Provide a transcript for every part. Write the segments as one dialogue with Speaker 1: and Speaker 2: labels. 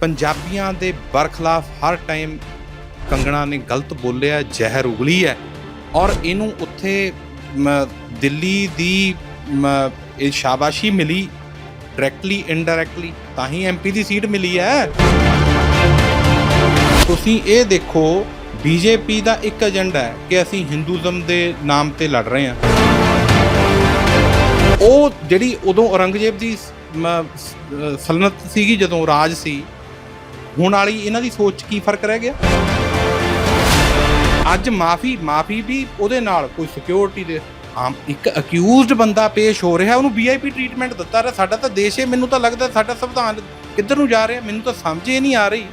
Speaker 1: ਪੰਜਾਬੀਆਂ ਦੇ ਬਰਖਲਾਫ ਹਰ ਟਾਈਮ ਕੰਗਣਾ ਨੇ ਗਲਤ ਬੋਲਿਆ, ਜ਼ਹਿਰ ਉਗਲੀ ਹੈ ਔਰ ਇਹਨੂੰ ਉੱਥੇ ਦਿੱਲੀ ਦੀ ਇਹ ਸ਼ਾਬਾਸ਼ੀ ਮਿਲੀ ਡਾਇਰੈਕਟਲੀ ਇਨਡਾਇਰੈਕਟਲੀ ਤਾਂ ਹੀ ਐਮਪੀ ਦੀ ਸੀਟ ਮਿਲੀ ਹੈ। ਤੁਸੀਂ ਇਹ ਦੇਖੋ ਬੀਜੇਪੀ ਦਾ ਇੱਕ ਏਜੰਡਾ ਹੈ ਕਿ ਅਸੀਂ ਹਿੰਦੂਜ਼ਮ ਦੇ ਨਾਮ ਤੇ ਲੜ ਰਹੇ ਹਾਂ। ਉਹ ਜਿਹੜੀ ਉਦੋਂ ਔਰੰਗਜ਼ੇਬ ਦੀ ਸ- ਸਲਤਨਤ ਸੀਗੀ, ਜਦੋਂ ਰਾਜ ਸੀ ਹੁਣ ਵਾਲੀ ਇਹਨਾਂ ਦੀ ਸੋਚ 'ਚ ਕੀ ਫ਼ਰਕ ਰਹਿ ਗਿਆ? ਅੱਜ ਮਾਫੀ ਮਾਫੀ ਵੀ ਉਹਦੇ ਨਾਲ ਕੋਈ ਸਿਕਿਉਰਿਟੀ ਦੇ ਆਮ ਇੱਕ ਅਕਿਊਜ਼ਡ ਬੰਦਾ ਪੇਸ਼ ਹੋ ਰਿਹਾ, ਉਹਨੂੰ ਵੀਆਈਪੀ ਟ੍ਰੀਟਮੈਂਟ ਦਿੱਤਾ ਰਿਹਾ। ਸਾਡਾ ਤਾਂ ਦੇਸ਼ ਹੈ, ਮੈਨੂੰ ਤਾਂ ਲੱਗਦਾ ਸਾਡਾ ਸੰਵਿਧਾਨ ਕਿੱਧਰ ਨੂੰ ਜਾ ਰਿਹਾ, ਮੈਨੂੰ ਤਾਂ ਸਮਝ ਹੀ ਨਹੀਂ ਆ ਰਹੀ।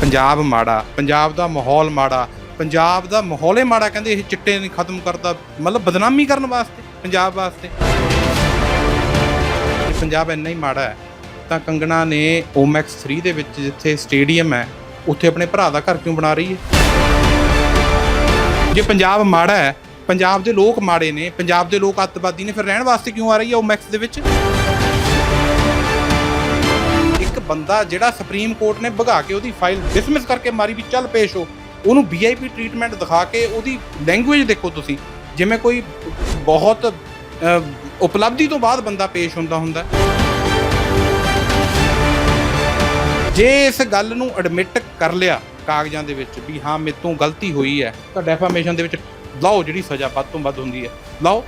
Speaker 1: ਪੰਜਾਬ ਮਾੜਾ, ਪੰਜਾਬ ਦਾ ਮਾਹੌਲ ਮਾੜਾ, ਪੰਜਾਬ ਦਾ ਮਾਹੌਲ ਹੀ ਮਾੜਾ, ਕਹਿੰਦੇ ਇਹ ਚਿੱਟੇ ਨਹੀਂ ਖਤਮ ਕਰਤਾ, ਮਤਲਬ ਬਦਨਾਮੀ ਕਰਨ ਵਾਸਤੇ, ਪੰਜਾਬ ਵਾਸਤੇ। ਪੰਜਾਬ ਇੰਨਾ ਹੀ ਮਾੜਾ ਹੈ। ਤਾਂ ਕੰਗਣਾ ਨੇ ਓਮੈਕਸ 3 ਦੇ ਵਿੱਚ ਜਿੱਥੇ ਸਟੇਡੀਅਮ ਹੈ, ਉੱਥੇ ਆਪਣੇ ਭਰਾ ਦਾ ਘਰ ਕਿਉਂ ਬਣਾ ਰਹੀ ਹੈ? ਜੇ ਪੰਜਾਬ ਮਾੜਾ ਹੈ, ਪੰਜਾਬ ਦੇ ਲੋਕ ਮਾੜੇ ਨੇ, ਪੰਜਾਬ ਦੇ ਲੋਕ ਅੱਤਵਾਦੀ ਨੇ, ਫਿਰ ਰਹਿਣ ਵਾਸਤੇ ਕਿਉਂ ਆ ਰਹੀ ਹੈ ਓਮੈਕਸ ਦੇ ਵਿੱਚ? ਇੱਕ ਬੰਦਾ ਜਿਹੜਾ ਸੁਪਰੀਮ ਕੋਰਟ ਨੇ ਭਗਾ ਕੇ ਉਹਦੀ ਫਾਈਲ ਡਿਸਮਿਸ ਕਰਕੇ ਮਾਰੀ ਵੀ ਚੱਲ ਪੇਸ਼ ਹੋ, ਉਹਨੂੰ ਵੀਆਈਪੀ ਟ੍ਰੀਟਮੈਂਟ ਦਿਖਾ ਕੇ ਉਹਦੀ ਲੈਂਗੁਏਜ ਦੇਖੋ ਤੁਸੀਂ, ਜਿਵੇਂ ਕੋਈ ਬਹੁਤ ਉਪਲਬਧੀ ਤੋਂ ਬਾਅਦ ਬੰਦਾ ਪੇਸ਼ ਹੁੰਦਾ ਹੁੰਦਾ ਜੇ ਇਸ ਗੱਲ ਨੂੰ ਐਡਮਿਟ ਕਰ ਲਿਆ ਕਾਗਜ਼ਾਂ ਦੇ ਵਿੱਚ ਵੀ ਹਾਂ ਮੇਰੇ ਤੋਂ ਗਲਤੀ ਹੋਈ ਹੈ ਤਾਂ ਡੈਫਾਮੇਸ਼ਨ ਦੇ ਵਿੱਚ ਲਾਓ ਜਿਹੜੀ ਸਜ਼ਾ ਵੱਧ ਤੋਂ ਵੱਧ ਹੁੰਦੀ ਹੈ। ਲਾਓ।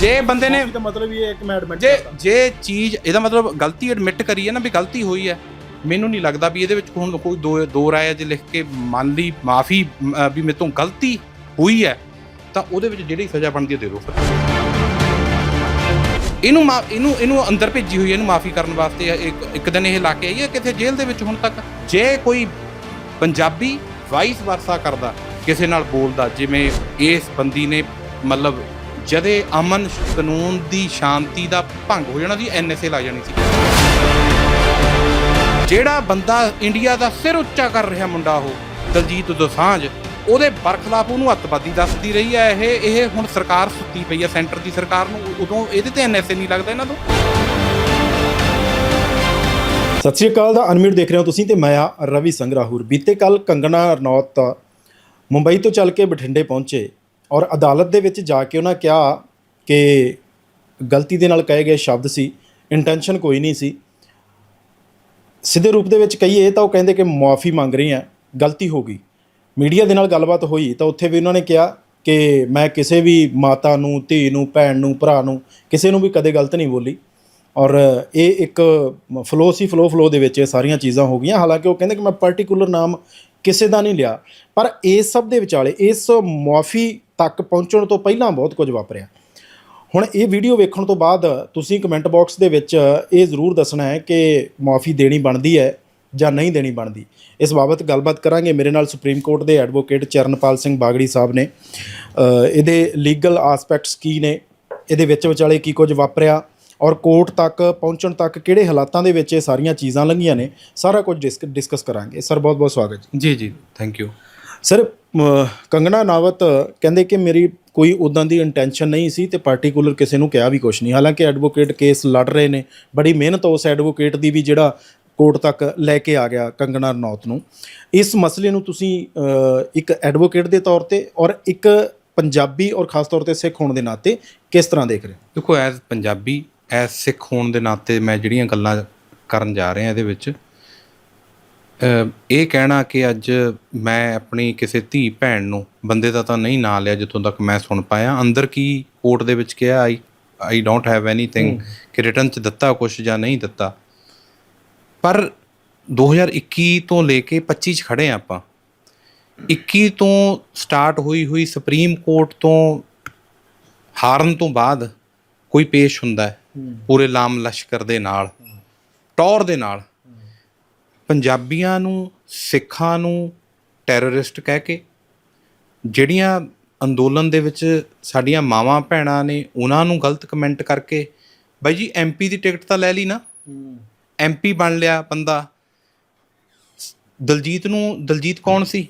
Speaker 1: ਜੇ ਬੰਦੇ ਨੇ
Speaker 2: ਦਾ ਮਤਲਬ ਇਹ ਹੈ ਕਿ ਮੈਂ ਐਡਮਿਟ
Speaker 1: ਜੇ ਜੇ ਚੀਜ਼ ਇਹਦਾ ਮਤਲਬ ਗਲਤੀ ਐਡਮਿਟ ਕਰੀ ਹੈ ਨਾ ਵੀ ਗਲਤੀ ਹੋਈ ਹੈ ਮੈਨੂੰ ਨਹੀਂ ਲੱਗਦਾ ਵੀ ਇਹਦੇ ਵਿੱਚ ਹੁਣ ਕੋਈ ਦੋ ਦੋ ਰਾਏ ਜੇ ਲਿਖ ਕੇ ਮੰਨ ਲਈ ਮਾਫੀ ਵੀ ਮੇਰੇ ਤੋਂ ਗਲਤੀ ਹੋਈ ਹੈ ਤਾਂ ਉਹਦੇ ਵਿੱਚ ਜਿਹੜੀ ਸਜ਼ਾ ਬਣਦੀ ਹੈ ਦੇ ਦਿਓ ਫਿਰ। ਇਹਨੂੰ ਮਾ- ਇਹਨੂੰ ਇਹਨੂੰ ਅੰਦਰ ਭੇਜੀ ਹੋਈ ਹੈ, ਇਹਨੂੰ ਮਾਫੀ ਕਰਨ ਵਾਸਤੇ ਇੱਕ ਇੱਕ ਦਿਨ ਇਹ ਲਾ ਕੇ ਆਈ ਹੈ ਕਿਥੇ ਜੇਲ੍ਹ ਦੇ ਵਿੱਚ ਹੁਣ ਤੱਕ ਜੇ ਕੋਈ ਪੰਜਾਬੀ ਵਾਈਸ ਵਰਸਾ ਕਰਦਾ, ਕਿਸੇ ਨਾਲ ਬੋਲਦਾ, ਜਿਵੇਂ ਇਸ ਬੰਦੀ ਨੇ ਮਤਲਬ ਜਦੇ ਅਮਨ ਕਾਨੂੰਨ ਦੀ ਸ਼ਾਂਤੀ ਦਾ ਭੰਗ ਹੋ ਜਾਣਾ ਸੀ ਐਨਐਸਏ ਲਾ ਜਾਣੀ ਸੀ। ਜਿਹੜਾ ਬੰਦਾ ਇੰਡੀਆ ਦਾ ਸਿਰ ਉੱਚਾ ਕਰ ਰਿਹਾ ਮੁੰਡਾ ਉਹ, ਦਲਜੀਤ ਦੋਸਾਂਝ ਉਹਦੇ ਬਰਖਲਾਫ ਉਹਨੂੰ ਅੱਤਵਾਦੀ ਦੱਸਦੀ ਰਹੀ ਹੈ ਇਹ ਇਹ ਹੁਣ ਸਰਕਾਰ ਸੁੱਤੀ ਪਈ ਹੈ, ਸੈਂਟਰ ਦੀ ਸਰਕਾਰ ਨੂੰ ਉਦੋਂ ਇਹਦੇ ਤੇ ਐਨਐਸਏ ਨਹੀਂ ਲੱਗਦਾ ਇਹਨਾਂ ਤੋਂ।
Speaker 2: ਸਤਿ ਸ਼੍ਰੀ ਅਕਾਲ ਦਾ ਅਨਮਿਊਟ ਦੇਖ ਰਹੇ ਹੋ ਤੁਸੀਂ ਤੇ ਮੈਂ ਆ ਰਵੀ ਸੰਗਰਾਹੂਰ ਬੀਤੇ ਕੱਲ ਕੰਗਣਾ ਰਣੌਤ ਮੁੰਬਈ ਤੋਂ ਚੱਲ ਕੇ ਬਠਿੰਡੇ ਪਹੁੰਚੇ ਔਰ ਅਦਾਲਤ ਦੇ ਵਿੱਚ ਜਾ ਕੇ ਉਹਨਾਂ ਕਿਹਾ ਕਿ ਗਲਤੀ ਦੇ ਨਾਲ ਕਹੇ ਗਏ ਸ਼ਬਦ ਸੀ ਇੰਟੈਂਸ਼ਨ ਕੋਈ ਨਹੀਂ ਸੀ। ਸਿੱਧੇ ਰੂਪ ਦੇ ਵਿੱਚ ਕਹੀਏ ਤਾਂ ਉਹ ਕਹਿੰਦੇ ਕਿ ਮੁਆਫੀ ਮੰਗ ਰਹੀ ਹੈ ਗਲਤੀ ਹੋ ਗਈ। ਮੀਡੀਆ ਦੇ ਨਾਲ ਗੱਲਬਾਤ ਹੋਈ ਤਾਂ ਉੱਥੇ ਵੀ ਉਹਨਾਂ ਨੇ ਕਿਹਾ ਕਿ ਮੈਂ ਕਿਸੇ ਵੀ ਮਾਤਾ ਨੂੰ, ਧੀ ਨੂੰ, ਭੈਣ ਨੂੰ, ਭਰਾ ਨੂੰ ਕਿਸੇ ਨੂੰ ਵੀ ਕਦੇ ਗਲਤ ਨਹੀਂ ਬੋਲੀ। ਔਰ ਇਹ ਇੱਕ ਫਲੋ ਸੀ ਫਲੋ ਫਲੋ ਦੇ ਵਿੱਚ ਇਹ ਸਾਰੀਆਂ ਚੀਜ਼ਾਂ ਹੋ ਗਈਆਂ। ਹਾਲਾਂਕਿ ਉਹ ਕਹਿੰਦੇ ਕਿ ਮੈਂ ਪਾਰਟਿਕੂਲਰ ਨਾਮ ਕਿਸੇ ਦਾ ਨਹੀਂ ਲਿਆ, ਪਰ ਇਸ ਸਭ ਦੇ ਵਿਚਾਲੇ, ਇਸ ਮੁਆਫੀ ਤੱਕ ਪਹੁੰਚਣ ਤੋਂ ਪਹਿਲਾਂ ਬਹੁਤ ਕੁਝ ਵਾਪਰਿਆ। ਹੁਣ ਇਹ ਵੀਡੀਓ ਵੇਖਣ ਤੋਂ ਬਾਅਦ ਤੁਸੀਂ ਕਮੈਂਟ ਬਾਕਸ ਦੇ ਵਿੱਚ ਇਹ ਜ਼ਰੂਰ ਦੱਸਣਾ ਹੈ ਕਿ ਮੁਆਫੀ ਦੇਣੀ ਬਣਦੀ ਹੈ। ਜਾਂ ਨਹੀਂ ਦੇਣੀ ਬਣਦੀ। ਇਸ ਬਾਬਤ ਗੱਲਬਾਤ ਕਰਾਂਗੇ। ਮੇਰੇ ਨਾਲ ਸੁਪਰੀਮ ਕੋਰਟ ਦੇ ਐਡਵੋਕੇਟ ਚਰਨਪਾਲ ਸਿੰਘ ਬਾਗੜੀ ਸਾਹਿਬ ਨੇ। ਇਹਦੇ ਲੀਗਲ ਆਸਪੈਕਟਸ ਕੀ ਨੇ? ਇਹਦੇ ਵਿੱਚ ਵਿਚਾਲੇ ਕੀ ਕੁਝ ਵਾਪਰਿਆ? ਔਰ ਕੋਰਟ ਤੱਕ ਪਹੁੰਚਣ ਤੱਕ ਕਿਹੜੇ ਹਾਲਾਤਾਂ ਦੇ ਵਿੱਚ ਇਹ ਸਾਰੀਆਂ ਚੀਜ਼ਾਂ ਲੰਘੀਆਂ ਨੇ? ਸਾਰਾ ਕੁਝ ਡਿਸਕਸ ਕਰਾਂਗੇ। ਸਰ ਬਹੁਤ ਬਹੁਤ ਸਵਾਗਤ ਜੀ।
Speaker 1: ਜੀ thank
Speaker 2: you sir Kangana Ranaut ਕਹਿੰਦੇ ਕਿ ਮੇਰੀ ਕੋਈ ਉਦਾਂ ਦੀ ਇੰਟੈਂਸ਼ਨ ਨਹੀਂ ਸੀ ਤੇ ਪਾਰਟਿਕੂਲਰ ਕਿਸੇ ਨੂੰ ਕਿਹਾ ਵੀ ਕੁਝ ਨਹੀਂ। ਹਾਲਾਂਕਿ ਐਡਵੋਕੇਟ ਕੇਸ ਲੜ ਰਹੇ ਨੇ। ਬੜੀ ਮਿਹਨਤ ਉਸ ਐਡਵੋਕੇਟ ਦੀ ਵੀ ਜਿਹੜਾ ਕੋਰਟ ਤੱਕ ਲੈ ਕੇ ਆ ਗਿਆ ਕੰਗਣਾ ਰਣੌਤ ਨੂੰ। ਇਸ ਮਸਲੇ ਨੂੰ ਤੁਸੀਂ ਇੱਕ ਐਡਵੋਕੇਟ ਦੇ ਤੌਰ ਤੇ ਔਰ ਇੱਕ ਪੰਜਾਬੀ ਔਰ ਖਾਸ ਤੌਰ ਤੇ ਸਿੱਖ ਹੋਣ ਦੇ ਨਾਤੇ ਕਿਸ ਤਰ੍ਹਾਂ ਦੇਖ ਰਹੇ ਹੋ?
Speaker 1: ਦੇਖੋ ਐਜ਼ ਪੰਜਾਬੀ ਐਜ਼ ਸਿੱਖ ਹੋਣ ਦੇ ਨਾਤੇ ਮੈਂ ਜਿਹੜੀਆਂ ਗੱਲਾਂ ਕਰਨ ਜਾ ਰਿਹਾ ਇਹਦੇ ਵਿੱਚ ਇਹ ਕਹਿਣਾ ਕਿ ਅੱਜ ਮੈਂ ਆਪਣੀ ਕਿਸੇ ਧੀ ਭੈਣ ਨੂੰ ਬੰਦੇ ਦਾ ਤਾਂ ਨਹੀਂ ਨਾਂ ਲਿਆ ਜਿੱਥੋਂ ਤੱਕ ਮੈਂ ਸੁਣ ਪਾਇਆ। ਅੰਦਰ ਕੀ ਕੋਰਟ ਦੇ ਵਿੱਚ ਕਿਹਾ I I don't have anything ਕਿ ਰਿਟਰਨ ਚ ਦਿੱਤਾ ਕੁਛ ਜਾਂ ਨਹੀਂ ਦਿੱਤਾ। ਪਰ 2021 ਤੋਂ ਲੈ ਕੇ 25 ਚ ਖੜੇ ਆ ਆਪਾਂ। 21 ਤੋਂ ਸਟਾਰਟ ਹੋਈ ਹੋਈ ਸੁਪਰੀਮ ਕੋਰਟ ਤੋਂ ਹਾਰਨ ਤੋਂ ਬਾਅਦ ਕੋਈ ਪੇਸ਼ ਹੁੰਦਾ ਹੈ ਪੂਰੇ ਲਾਮ ਲਸ਼ਕਰ ਦੇ ਨਾਲ ਟੌਰ ਦੇ ਨਾਲ। ਪੰਜਾਬੀਆਂ ਨੂੰ ਸਿੱਖਾਂ ਨੂੰ ਟੈਰਰਿਸਟ ਕਹਿ ਕੇ ਜਿਹੜੀਆਂ ਅੰਦੋਲਨ ਦੇ ਵਿੱਚ ਸਾਡੀਆਂ ਮਾਵਾਂ ਭੈਣਾਂ ਨੇ ਉਹਨਾਂ ਨੂੰ ਗਲਤ ਕਮੈਂਟ ਕਰਕੇ ਬਾਈ ਜੀ ਐਮਪੀ ਦੀ ਟਿਕਟ ਤਾਂ ਲੈ ਲਈ ਨਾ। ਐਮਪੀ ਬਣ ਲਿਆ ਬੰਦਾ। ਦਲਜੀਤ ਨੂੰ ਦਲਜੀਤ ਕੌਣ ਸੀ?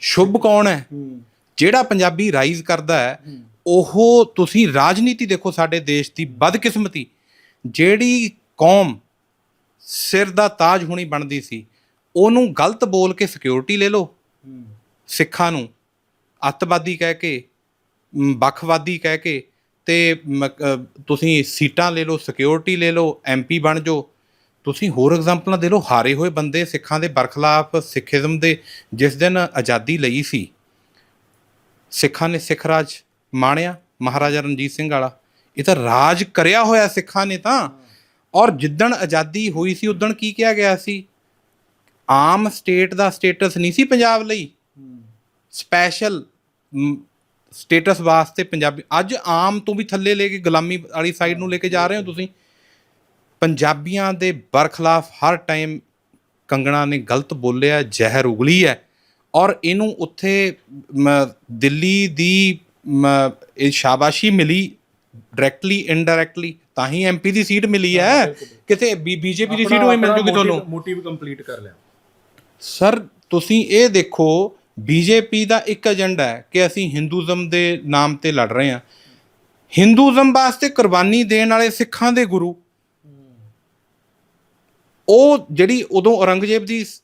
Speaker 1: ਸ਼ੁਭ ਕੌਣ ਹੈ? ਜਿਹੜਾ ਪੰਜਾਬੀ ਰਾਈਜ਼ ਕਰਦਾ ਹੈ ਉਹ ਤੁਸੀਂ ਰਾਜਨੀਤੀ ਦੇਖੋ ਸਾਡੇ ਦੇਸ਼ ਦੀ ਬਦਕਿਸਮਤੀ। ਜਿਹੜੀ ਕੌਮ ਸਿਰ ਦਾ ਤਾਜ ਹੋਣੀ ਬਣਦੀ ਸੀ ਉਹਨੂੰ ਗਲਤ ਬੋਲ ਕੇ ਸਿਕਿਉਰਿਟੀ ਲੈ ਲਓ। ਸਿੱਖਾਂ ਨੂੰ ਅੱਤਵਾਦੀ ਕਹਿ ਕੇ ਵੱਖਵਾਦੀ ਕਹਿ ਕੇ ਤੇ ਤੁਸੀਂ ਸੀਟਾਂ ਲੈ ਲਓ ਸਿਕਿਉਰਿਟੀ ਲੈ ਲਓ ਐਮਪੀ ਬਣ ਜਾਓ। ਤੁਸੀਂ ਹੋਰ ਐਗਜ਼ਾਮਪਲਾਂ ਦੇ ਲਓ। ਹਾਰੇ ਹੋਏ ਬੰਦੇ ਸਿੱਖਾਂ ਦੇ ਬਰਖਲਾਫ ਸਿੱਖੀਜ਼ਮ ਦੇ ਜਿਸ ਦਿਨ ਆਜ਼ਾਦੀ ਲਈ ਸੀ, ਸਿੱਖਾਂ ਨੇ ਸਿੱਖ ਰਾਜ ਮਾਣਿਆ ਮਹਾਰਾਜਾ ਰਣਜੀਤ ਸਿੰਘ ਵਾਲਾ। ਇਹ ਤਾਂ ਰਾਜ ਕਰਿਆ ਹੋਇਆ ਸਿੱਖਾਂ ਨੇ ਤਾਂ। ਔਰ ਜਿੱਦਣ ਆਜ਼ਾਦੀ ਹੋਈ ਸੀ ਉਦਣ ਕੀ ਕਿਹਾ ਗਿਆ ਸੀ? ਆਮ ਸਟੇਟ ਦਾ ਸਟੇਟਸ ਨਹੀਂ ਸੀ ਪੰਜਾਬ ਲਈ। ਸਪੈਸ਼ਲ ਸਟੇਟਸ ਵਾਸਤੇ ਪੰਜਾਬੀ ਅੱਜ ਆਮ ਤੋਂ ਵੀ ਥੱਲੇ ਲੈ ਕੇ ਗੁਲਾਮੀ ਵਾਲੀ ਸਾਈਡ ਨੂੰ ਲੈ ਕੇ ਜਾ ਰਹੇ ਹੋ ਤੁਸੀਂ। ਪੰਜਾਬੀਆਂ ਦੇ ਬਰਖਲਾਫ ਹਰ ਟਾਈਮ ਕੰਗਣਾ ਨੇ ਗਲਤ ਬੋਲਿਆ ਜ਼ਹਿਰ ਉਗਲੀ ਹੈ ਔਰ ਇਹਨੂੰ ਉੱਥੇ ਦਿੱਲੀ ਦੀ ਇਹ ਸ਼ਾਬਾਸ਼ੀ ਮਿਲੀ ਡਾਇਰੈਕਟਲੀ ਇਨਡਾਇਰੈਕਟਲੀ ਤਾਂ ਹੀ ਐਮਪੀ ਦੀ ਸੀਟ ਮਿਲੀ ਹੈ। ਕਿਤੇ ਬੀਜੇਪੀ ਦੀ ਸੀਟ ਹੋਈ ਮਿਲ ਜੂਗੀ ਤੁਹਾਨੂੰ?
Speaker 2: ਮੋਟਿਵ ਕੰਪਲੀਟ ਕਰ ਲਿਆ।
Speaker 1: ਸਰ ਤੁਸੀਂ ਇਹ ਦੇਖੋ ਬੀਜੇਪੀ ਦਾ ਇੱਕ ਏਜੰਡਾ ਹੈ ਕਿ ਅਸੀਂ ਹਿੰਦੂਜ਼ਮ ਦੇ ਨਾਮ ਤੇ ਲੜ ਰਹੇ ਹਾਂ। ਹਿੰਦੂਜ਼ਮ ਵਾਸਤੇ ਕੁਰਬਾਨੀ ਦੇਣ ਵਾਲੇ ਸਿੱਖਾਂ ਦੇ ਗੁਰੂ ਉਹ ਜਿਹੜੀ ਉਦੋਂ ਔਰੰਗਜ਼ੇਬ ਦੀ ਸ-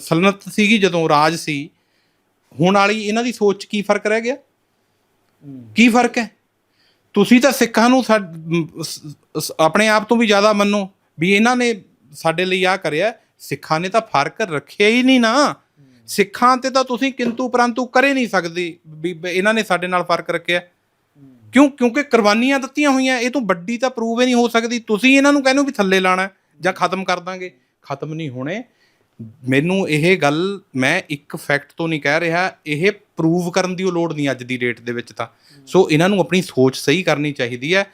Speaker 1: ਸਲਤਨਤ ਸੀਗੀ, ਜਦੋਂ ਰਾਜ ਸੀ, ਹੁਣ ਵਾਲੀ ਇਹਨਾਂ ਦੀ ਸੋਚ 'ਚ ਕੀ ਫ਼ਰਕ ਰਹਿ ਗਿਆ? ਕੀ ਫ਼ਰਕ ਹੈ? ਤੁਸੀਂ ਤਾਂ ਸਿੱਖਾਂ ਨੂੰ ਸਾ- ਆਪਣੇ ਆਪ ਤੋਂ ਵੀ ਜ਼ਿਆਦਾ ਮੰਨੋ, ਵੀ ਇਹਨਾਂ ਨੇ ਸਾਡੇ ਲਈ ਆ ਕਰਿਆ, ਸਿੱਖਾਂ ਨੇ ਤਾਂ ਫ਼ਰਕ ਰੱਖਿਆ ਹੀ ਨਹੀਂ ਨਾ। ਸਿੱਖਾਂ ਤੇ ਤਾਂ ਤੁਸੀਂ ਕਿੰਤੂ ਪਰੰਤੂ ਕਰੇ ਨਹੀਂ ਸਕਦੇ, ਵੀ ਇਹਨਾਂ ਨੇ ਸਾਡੇ ਨਾਲ ਫ਼ਰਕ ਰੱਖਿਆ। ਕਿਉਂ? ਕਿਉਂਕਿ ਕੁਰਬਾਨੀਆਂ ਦਿੱਤੀਆਂ ਹੋਈਆਂ, ਇਹ ਤੋਂ ਵੱਡੀ ਤਾਂ ਪ੍ਰੂਵ ਹੀ ਨਹੀਂ ਹੋ ਸਕਦੀ। ਤੁਸੀਂ ਇਹਨਾਂ ਨੂੰ ਕਹਿੰਦੇ ਹੋ ਵੀ ਥੱਲੇ ਲਾਣਾ। ਜਾਂ ਖਤਮ ਕਰ ਦਾਂਗੇ। ਖਤਮ ਨਹੀਂ ਹੋਣੇ। ਮੈਨੂੰ ਇਹ ਗੱਲ ਮੈਂ ਇੱਕ ਫੈਕਟ ਤੋਂ ਨਹੀਂ ਕਹਿ ਰਿਹਾ। ਇਹ ਪ੍ਰੂਵ ਕਰਨ ਦੀ ਉਹ ਲੋੜ ਨਹੀਂ ਅੱਜ ਦੀ ਡੇਟ ਦੇ ਵਿੱਚ ਤਾਂ। ਸੋ ਇਹਨਾਂ ਨੂੰ ਆਪਣੀ ਸੋਚ ਸਹੀ ਕਰਨੀ ਚਾਹੀਦੀ ਹੈ।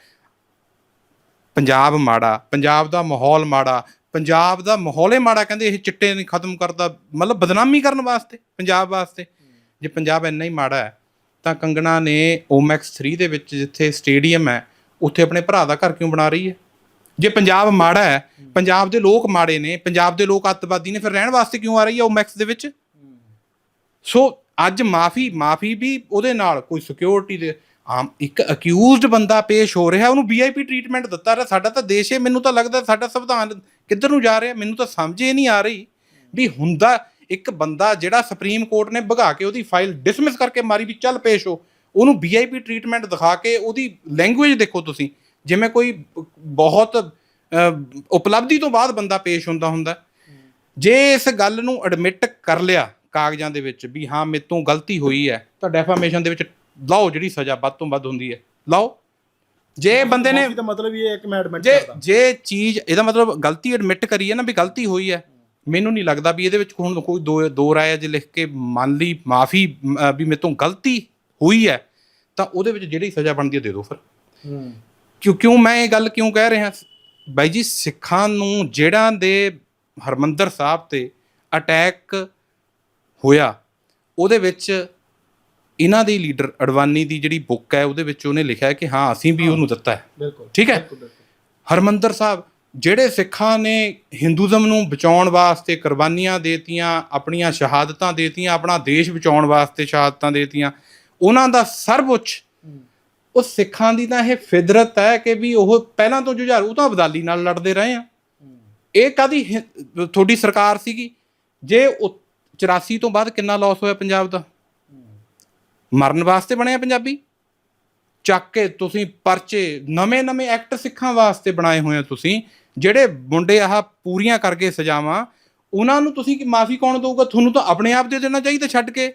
Speaker 1: ਪੰਜਾਬ ਮਾੜਾ, ਪੰਜਾਬ ਦਾ ਮਾਹੌਲ ਮਾੜਾ, ਪੰਜਾਬ ਦਾ ਮਾਹੌਲ ਹੀ ਮਾੜਾ ਕਹਿੰਦੇ ਇਹ ਚਿੱਟੇ ਨਹੀਂ ਖਤਮ ਕਰਦਾ ਮਤਲਬ ਬਦਨਾਮੀ ਕਰਨ ਵਾਸਤੇ, ਪੰਜਾਬ ਵਾਸਤੇ। ਜੇ ਪੰਜਾਬ ਇੰਨਾ ਹੀ ਮਾੜਾ ਹੈ, ਤਾਂ ਕੰਗਣਾ ਨੇ ਓਮੈਕਸ 3 ਦੇ ਵਿੱਚ ਜਿੱਥੇ ਸਟੇਡੀਅਮ ਹੈ, ਉੱਥੇ ਆਪਣੇ ਭਰਾ ਦਾ ਘਰ ਕਿਉਂ ਬਣਾ ਰਹੀ ਹੈ? ਜੇ ਪੰਜਾਬ ਮਾੜਾ ਹੈ, ਪੰਜਾਬ ਦੇ ਲੋਕ ਮਾੜੇ ਨੇ, ਪੰਜਾਬ ਦੇ ਲੋਕ ਅੱਤਵਾਦੀ ਨੇ, ਫਿਰ ਰਹਿਣ ਵਾਸਤੇ ਕਿਉਂ ਆ ਰਹੀ ਹੈ ਉਹ ਮੈਕਸ ਦੇ ਵਿੱਚ? ਸੋ ਅੱਜ ਮਾਫੀ ਮਾਫੀ ਵੀ ਉਹਦੇ ਨਾਲ ਕੋਈ ਸਿਕਿਉਰਿਟੀ ਦੇ, ਆਮ ਇੱਕ ਅਕਿਊਜ਼ਡ ਬੰਦਾ ਪੇਸ਼ ਹੋ ਰਿਹਾ, ਉਹਨੂੰ ਵੀਆਈਪੀ ਟ੍ਰੀਟਮੈਂਟ ਦਿੱਤਾ ਰਿਹਾ, ਸਾਡਾ ਤਾਂ ਦੇਸ਼ ਹੈ, ਮੈਨੂੰ ਤਾਂ ਲੱਗਦਾ ਸਾਡਾ ਸੰਵਿਧਾਨ ਕਿੱਧਰ ਨੂੰ ਜਾ ਰਿਹਾ, ਮੈਨੂੰ ਤਾਂ ਸਮਝ ਹੀ ਨਹੀਂ ਆ ਰਹੀ ਵੀ ਹੁੰਦਾ ਇੱਕ ਬੰਦਾ ਜਿਹੜਾ ਸੁਪਰੀਮ ਕੋਰਟ ਨੇ ਭਗਾ ਕੇ ਉਹਦੀ ਫਾਈਲ ਡਿਸਮਿਸ ਕਰਕੇ ਮਾਰੀ ਵੀ ਚੱਲ ਪੇਸ਼ ਹੋ, ਉਹਨੂੰ ਵੀਆਈਪੀ ਟ੍ਰੀਟਮੈਂਟ ਦਿਖਾ ਕੇ ਉਹਦੀ ਲੈਂਗੁਏਜ ਦੇਖੋ ਤੁਸੀਂ ਜਿਵੇਂ ਕੋਈ ਬਹੁਤ ਉਪਲਬਧੀ ਤੋਂ ਬਾਅਦ ਬੰਦਾ ਪੇਸ਼ ਹੁੰਦਾ ਹੁੰਦਾ ਜੇ ਇਸ ਗੱਲ ਨੂੰ ਐਡਮਿਟ ਕਰ ਲਿਆ ਕਾਗਜ਼ਾਂ ਦੇ ਵਿੱਚ ਵੀ ਹਾਂ ਮੇਰੇ ਤੋਂ ਗਲਤੀ ਹੋਈ ਹੈ ਤਾਂ ਡੈਫਾਮੇਸ਼ਨ ਦੇ ਵਿੱਚ ਲਾਓ ਜਿਹੜੀ ਸਜ਼ਾ ਵੱਧ ਤੋਂ ਵੱਧ ਹੁੰਦੀ ਹੈ। ਲਾਓ। ਜੇ ਬੰਦੇ ਨੇ
Speaker 2: ਦਾ ਮਤਲਬ ਇਹ ਹੈ ਕਿ ਮੈਂ ਐਡਮਿਟ
Speaker 1: ਜੇ ਜੇ ਚੀਜ਼ ਇਹਦਾ ਮਤਲਬ ਗਲਤੀ ਐਡਮਿਟ ਕਰੀ ਹੈ ਨਾ ਵੀ ਗਲਤੀ ਹੋਈ ਹੈ। ਮੈਨੂੰ ਨਹੀਂ ਲੱਗਦਾ ਵੀ ਇਹਦੇ ਵਿੱਚ ਹੁਣ ਕੋਈ ਦੋ ਦੋ ਰਾਏ ਜੇ ਲਿਖ ਕੇ ਮੰਨ ਲਈ ਮਾਫੀ ਵੀ ਮੇਰੇ ਤੋਂ ਗਲਤੀ ਹੋਈ ਹੈ ਤਾਂ ਉਹਦੇ ਵਿੱਚ ਜਿਹੜੀ ਸਜ਼ਾ ਬਣਦੀ ਹੈ ਦੇ ਦਿਓ ਫਿਰ।
Speaker 2: ਹੂੰ।
Speaker 1: ਕਿਉਂ ਕਿਉਂ ਮੈਂ ਇਹ ਗੱਲ ਕਿਉਂ ਕਹਿ ਰਿਹਾ ਬਾਈ ਜੀ ਸਿੱਖਾਂ ਨੂੰ ਜਿਹੜਾ ਦੇ ਹਰਮੰਦਰ ਸਾਹਿਬ ਤੇ ਅਟੈਕ ਹੋਇਆ ਉਹਦੇ ਵਿੱਚ ਇਹਨਾਂ ਦੇ ਲੀਡਰ ਅਡਵਾਨੀ ਦੀ ਜਿਹੜੀ ਬੁੱਕ ਹੈ ਉਹਦੇ ਵਿੱਚ ਉਹਨੇ ਲਿਖਿਆ ਹੈ ਕਿ ਹਾਂ ਅਸੀਂ ਵੀ ਉਹਨੂੰ ਦਿੱਤਾ ਹੈ।
Speaker 2: ਬਿਲਕੁਲ
Speaker 1: ਠੀਕ ਹੈ? ਹਰਮੰਦਰ ਸਾਹਿਬ ਜਿਹੜੇ ਸਿੱਖਾਂ ਨੇ ਹਿੰਦੂਜ਼ਮ ਨੂੰ ਬਚਾਉਣ ਵਾਸਤੇ ਕੁਰਬਾਨੀਆਂ ਦੇਤੀਆਂ ਆਪਣੀਆਂ ਸ਼ਹਾਦਤਾਂ ਦੇਤੀਆਂ ਆਪਣਾ ਦੇਸ਼ ਬਚਾਉਣ ਵਾਸਤੇ ਸ਼ਹਾਦਤਾਂ ਦੇਤੀਆਂ ਉਹਨਾਂ ਦਾ ਸਰਵਉੱਚ ਉਹ ਸਿੱਖਾਂ ਦੀ ਤਾਂ ਇਹ ਫਿਦਰਤ ਹੈ ਕਿ ਵੀ ਉਹ ਪਹਿਲਾਂ ਤੋਂ ਜੁਝਾਰੂ ਤਾਂ ਅਬਦਾਲੀ ਨਾਲ ਲੜਦੇ ਰਹੇ ਆ। ਇਹ ਕਾਦੀ ਤੁਹਾਡੀ ਸਰਕਾਰ ਸੀਗੀ। ਜੇ ਉਹ 84 ਤੋਂ ਬਾਅਦ ਕਿੰਨਾ ਲਾਸ ਹੋਇਆ ਪੰਜਾਬ ਦਾ? ਮਰਨ ਵਾਸਤੇ ਬਣਿਆ ਪੰਜਾਬੀ? ਚੱਕ ਕੇ ਤੁਸੀਂ ਪਰਚੇ ਨਵੇਂ-ਨਵੇਂ ਐਕਟ ਸਿੱਖਾਂ ਵਾਸਤੇ ਬਣਾਏ ਹੋਏ ਆ ਤੁਸੀਂ ਜਿਹੜੇ ਮੁੰਡੇ ਆਹ ਪੂਰੀਆਂ ਕਰਕੇ ਸਜ਼ਾਵਾਂ ਉਹਨਾਂ ਨੂੰ ਤੁਸੀਂ ਮਾਫੀ ਕੌਣ ਦਊਗਾ? ਤੁਹਾਨੂੰ ਤਾਂ ਆਪਣੇ ਆਪ ਦੇ ਦੇਣਾ ਚਾਹੀਦਾ ਛੱਡ ਕੇ।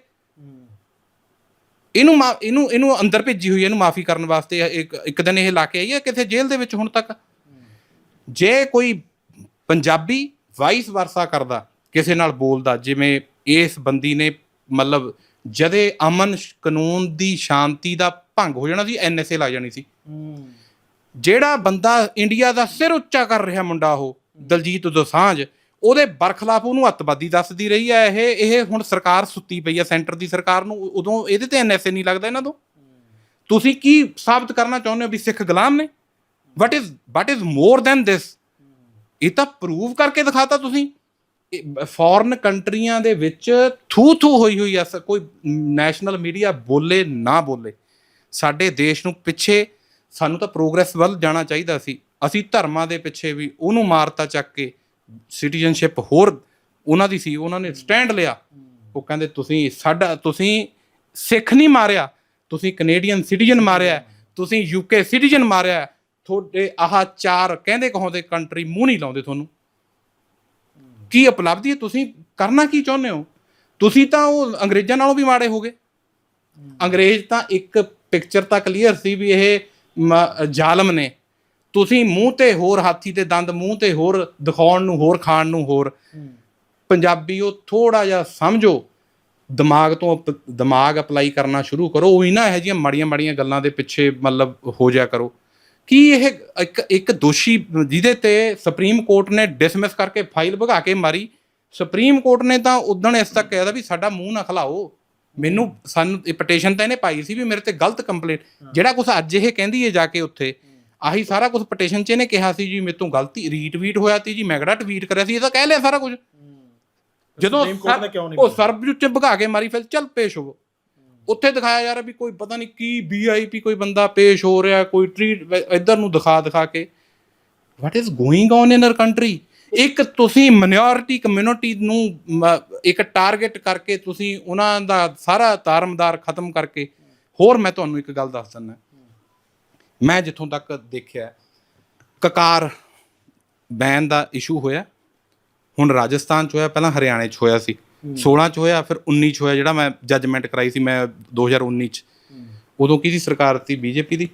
Speaker 1: ਇਹਨੂੰ ਮਾ- ਇਹਨੂੰ ਇਹਨੂੰ ਅੰਦਰ ਭੇਜੀ ਹੋਈ ਹੈ ਇਹਨੂੰ ਮਾਫੀ ਕਰਨ ਵਾਸਤੇ ਇਹ ਇੱਕ ਇੱਕ ਦਿਨ ਇਹ ਲਾ ਕੇ ਆਈ ਹੈ ਕਿਥੇ ਜੇਲ੍ਹ ਦੇ ਵਿੱਚ ਹੁਣ ਤੱਕ। ਜੇ ਕੋਈ ਪੰਜਾਬੀ ਵਾਈਸ ਵਰਸਾ ਕਰਦਾ ਕਿਸੇ ਨਾਲ ਬੋਲਦਾ ਜਿਵੇਂ ਇਸ ਬੰਦੀ ਨੇ ਮਤਲਬ ਜਦੇ ਅਮਨ ਸ਼- ਕਾਨੂੰਨ ਦੀ ਸ਼ਾਂਤੀ ਦਾ ਭੰਗ ਹੋ ਜਾਣਾ ਸੀ ਐਨਐਸਏ ਲੱਗ ਜਾਣੀ ਸੀ। ਜਿਹੜਾ ਬੰਦਾ ਇੰਡੀਆ ਦਾ ਸਿਰ ਉੱਚਾ ਕਰ ਰਿਹਾ ਮੁੰਡਾ ਉਹ ਦਲਜੀਤ ਦੋਸਾਂਝ ਉਹਦੇ ਬਰਖਲਾਫ ਉਹਨੂੰ ਅੱਤਵਾਦੀ ਦੱਸਦੀ ਰਹੀ ਹੈ ਇਹ ਇਹ ਹੁਣ ਸਰਕਾਰ ਸੁੱਤੀ ਪਈ ਹੈ, ਸੈਂਟਰ ਦੀ ਸਰਕਾਰ ਨੂੰ ਉਦੋਂ ਇਹਦੇ ਤੇ ਐਨਐਸਏ ਨਹੀਂ ਲੱਗਦਾ ਇਹਨਾਂ ਤੋਂ। ਤੁਸੀਂ ਕੀ ਸਾਬਤ ਕਰਨਾ ਚਾਹੁੰਦੇ ਹੋ ਵੀ ਸਿੱਖ ਗੁਲਾਮ ਨੇ? What is what is more than this ਇਹ ਤਾਂ ਪ੍ਰੂਵ ਕਰਕੇ ਦਿਖਾਤਾ ਤੁਸੀਂ। ਫੋਰਨ ਕੰਟਰੀਆਂ ਦੇ ਵਿੱਚ ਥੂ ਥੂ ਹੋਈ ਹੋਈ ਆ ਕੋਈ ਨੈਸ਼ਨਲ ਮੀਡੀਆ ਬੋਲੇ ਨਾ ਬੋਲੇ। ਸਾਡੇ ਦੇਸ਼ ਨੂੰ ਪਿੱਛੇ ਸਾਨੂੰ ਤਾਂ ਪ੍ਰੋਗਰੈਸ ਵੱਲ ਜਾਣਾ ਚਾਹੀਦਾ ਸੀ। ਅਸੀਂ ਧਰਮਾਂ ਦੇ ਪਿੱਛੇ ਵੀ ਉਹਨੂੰ ਮਾਰਤਾ ਚੱਕ ਕੇ। ਸਿਟੀਜ਼ਨਸ਼ਿਪ ਹੋਰ ਉਹਨਾਂ ਦੀ ਸੀ ਉਹਨਾਂ ਨੇ ਸਟੈਂਡ ਲਿਆ। ਉਹ ਕਹਿੰਦੇ ਤੁਸੀਂ ਸਾਡਾ ਤੁਸੀਂ ਸਿੱਖ ਨਹੀਂ ਮਾਰਿਆ ਤੁਸੀਂ ਕੈਨੇਡੀਅਨ ਸਿਟੀਜ਼ਨ ਮਾਰਿਆ ਤੁਸੀਂ ਯੂਕੇ ਸਿਟੀਜ਼ਨ ਮਾਰਿਆ ਤੁਹਾਡੇ ਆਹ ਚਾਰ ਕਹਿੰਦੇ ਕਹੋਂਦੇ ਕੰਟਰੀ ਮੂੰਹ ਨਹੀਂ ਲਾਉਂਦੇ ਤੁਹਾਨੂੰ। ਕੀ ਉਪਲਬਧੀ ਹੈ? ਤੁਸੀਂ ਕਰਨਾ ਕੀ ਚਾਹੁੰਦੇ ਹੋ? ਤੁਸੀਂ ਤਾਂ ਉਹ ਅੰਗਰੇਜ਼ਾਂ ਨਾਲੋਂ ਵੀ ਮਾੜੇ ਹੋਗੇ। ਅੰਗਰੇਜ਼ ਤਾਂ ਇੱਕ ਪਿਕਚਰ ਤਾਂ ਕਲੀਅਰ ਸੀ ਵੀ ਇਹ ਜ਼ਾਲਮ ਨੇ। ਤੁਸੀਂ ਮੂੰਹ ਤੇ ਹੋਰ ਹਾਥੀ ਦੇ ਦੰਦ ਮੂੰਹ ਤੇ ਹੋਰ ਦਿਖਾਉਣ ਨੂੰ ਹੋਰ ਖਾਣ ਨੂੰ ਹੋਰ। ਪੰਜਾਬੀ ਉਹ ਥੋੜਾ ਜਿਹਾ ਸਮਝੋ ਦਿਮਾਗ ਤੋਂ ਦਿਮਾਗ ਅਪਲਾਈ ਕਰਨਾ ਸ਼ੁਰੂ ਕਰੋ ਉਹੀ ਨਾ ਇਹੋ ਜਿਹੀਆਂ ਮਾੜੀਆਂ ਮਾੜੀਆਂ ਗੱਲਾਂ ਦੇ ਪਿੱਛੇ ਮਤਲਬ ਹੋ ਜਾ ਕਰੋ। ਕੀ ਇਹ ਇੱਕ ਇੱਕ ਦੋਸ਼ੀ ਜਿਹਦੇ ਤੇ ਸੁਪਰੀਮ ਕੋਰਟ ਨੇ ਡਿਸਮਿਸ ਕਰਕੇ ਫਾਈਲ ਭਗਾ ਕੇ ਮਾਰੀ? ਸੁਪਰੀਮ ਕੋਰਟ ਨੇ ਤਾਂ ਉਦੋਂ ਇਸ ਤੱਕ ਕਹਿਦਾ ਵੀ ਸਾਡਾ ਮੂੰਹ ਨਾ ਖਲਾਓ। ਮੈਨੂੰ ਸਾਨੂੰ ਇਹ ਪਟੀਸ਼ਨ ਤਾਂ ਇਹਨੇ ਪਾਈ ਸੀ ਵੀ ਮੇਰੇ ਤੇ ਗਲਤ ਕੰਪਲੇਂਟ ਜਿਹੜਾ ਕੁਝ ਅੱਜ ਇਹ ਕਹਿੰਦੀ ਹੈ ਜਾ ਕੇ ਉੱਥੇ ਆਹੀ ਸਾਰਾ ਕੁਝ ਪਟੀਸ਼ਨ 'ਚ ਇਹਨੇ ਕਿਹਾ ਸੀ ਜੀ ਮੇਰੇ ਤੋਂ ਗਲਤੀ ਰੀਟਵੀਟ ਹੋਇਆ ਤੀ ਜੀ ਮੈਂ ਕਿਹੜਾ ਟਵੀਟ ਕਰਿਆ ਸੀ ਇਹ ਤਾਂ ਕਹਿ ਲਿਆ ਸਾਰਾ ਕੁਝ ਜਦੋਂ ਉਹ ਸਰਬਜੀਤ ਚ ਭਗਾ ਕੇ ਮਾਰੀ ਫਿਰ ਚੱਲ ਪੇਸ਼ ਹੋਵੋ ਉੱਥੇ ਦਿਖਾਇਆ ਯਾਰ ਵੀ ਕੋਈ ਪਤਾ ਨਹੀਂ ਕੀ ਵੀਆਈਪੀ ਕੋਈ ਬੰਦਾ ਪੇਸ਼ ਹੋ ਰਿਹਾ ਕੋਈ ਟ੍ਰੀਟ ਇੱਧਰ ਨੂੰ ਦਿਖਾ ਦਿਖਾ ਕੇ। What is going on in our country ਇੱਕ ਤੁਸੀਂ ਮਿਨੋਰਿਟੀ ਕਮਿਊਨਿਟੀ ਨੂੰ ਇੱਕ ਟਾਰਗੇਟ ਕਰਕੇ ਤੁਸੀਂ ਉਹਨਾਂ ਦਾ ਸਾਰਾ ਤਾਰਮਦਾਰ ਖਤਮ ਕਰਕੇ ਹੋਰ ਮੈਂ ਤੁਹਾਨੂੰ ਇੱਕ ਗੱਲ ਦੱਸ ਦਿੰਦਾ। ਮੈਂ ਜਿੱਥੋਂ ਤੱਕ ਦੇਖਿਆ ਕਕਾਰ ਬੈਨ ਦਾ ਇਸ਼ੂ ਹੋਇਆ। ਹੁਣ ਰਾਜਸਥਾਨ ਚ ਹੋਇਆ ਪਹਿਲਾਂ ਹਰਿਆਣੇ ਚ ਹੋਇਆ ਸੀ। 16 ਚ ਹੋਇਆ ਫਿਰ 19 ਚ ਹੋਇਆ ਜਿਹੜਾ ਮੈਂ ਜੱਜਮੈਂਟ ਕਰਾਈ ਸੀ ਮੈਂ 2019 ਚ। ਉਦੋਂ ਕਿਹਦੀ ਸਰਕਾਰ ਸੀ ਬੀਜੇਪੀ ਦੀ?